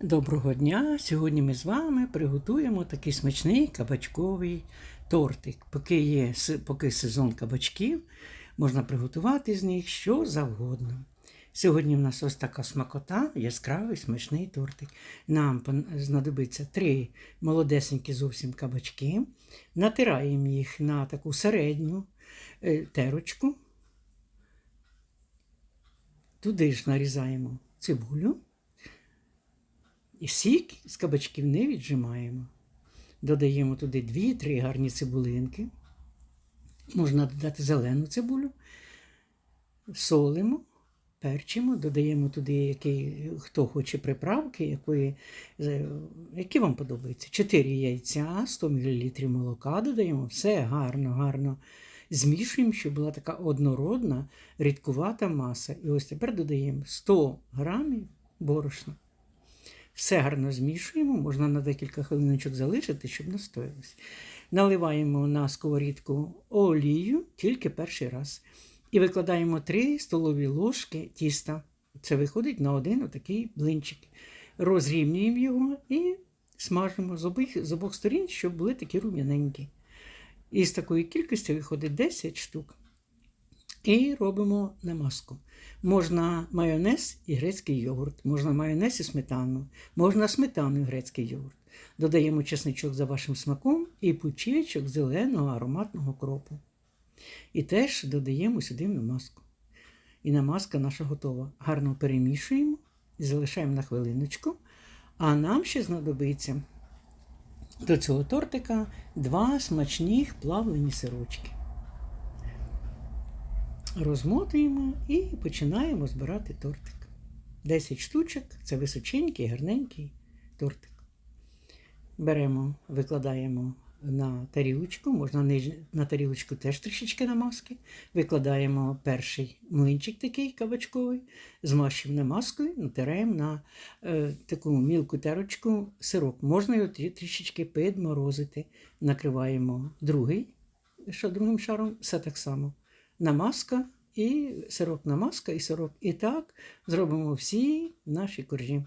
Доброго дня! Сьогодні ми з вами приготуємо такий смачний кабачковий тортик. Поки є поки сезон кабачків, можна приготувати з них що завгодно. Сьогодні в нас ось така смакота, яскравий смачний тортик. Нам знадобиться три молодесенькі зовсім кабачки. Натираємо їх на таку середню е, терочку. Туди ж нарізаємо цибулю. І сік з кабачків не віджимаємо. Додаємо туди 2-3 гарні цибулинки. Можна додати зелену цибулю, солимо, перчимо, додаємо туди, який, хто хоче приправки, якої, е, які вам подобаються. 4 яйця, 100 мл молока додаємо, все гарно, гарно змішуємо, щоб була така однородна, рідкувата маса. І ось тепер додаємо 100 грамів борошна. Все гарно змішуємо, можна на декілька хвилиночок залишити, щоб настоялось. Наливаємо на сковорідку олію тільки перший раз. І викладаємо 3 столові ложки тіста. Це виходить на один отакий блинчик. Розрівнюємо його і смажимо з обох, з обох сторін, щоб були такі рум'яненькі. І з такої кількості виходить 10 штук. І робимо намазку. Можна майонез і грецький йогурт, можна майонез і сметану, можна сметану і грецький йогурт. Додаємо чесничок за вашим смаком і пучечок зеленого ароматного кропу. І теж додаємо сюди намазку. І намазка наша готова. Гарно перемішуємо і залишаємо на хвилиночку. А нам ще знадобиться до цього тортика два смачних плавлені сирочки розмотуємо і починаємо збирати тортик. 10 штучок це височенький, гарненький тортик. Беремо, викладаємо на тарілочку, можна на тарілочку теж трішечки намазки. Викладаємо перший млинчик такий кабачковий, змащуємо намазкою, натираємо на е, таку мілку терочку сироп. Можна його трішечки підморозити. Накриваємо другий, що другим шаром, все так само намазка і сироп намазка і сироп. І так зробимо всі наші коржі.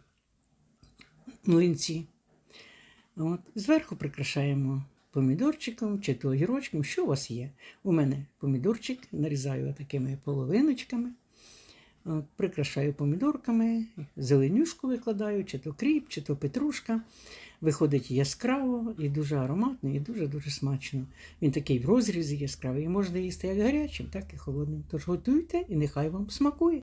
Млинці. От. Зверху прикрашаємо помідорчиком чи то огірочком, що у вас є. У мене помідорчик, нарізаю такими половиночками. От, прикрашаю помідорками, зеленюшку викладаю, чи то кріп, чи то петрушка. Виходить яскраво і дуже ароматно, і дуже-дуже смачно. Він такий в розрізі яскравий. І можна їсти як гарячим, так і холодним. Тож готуйте і нехай вам смакує.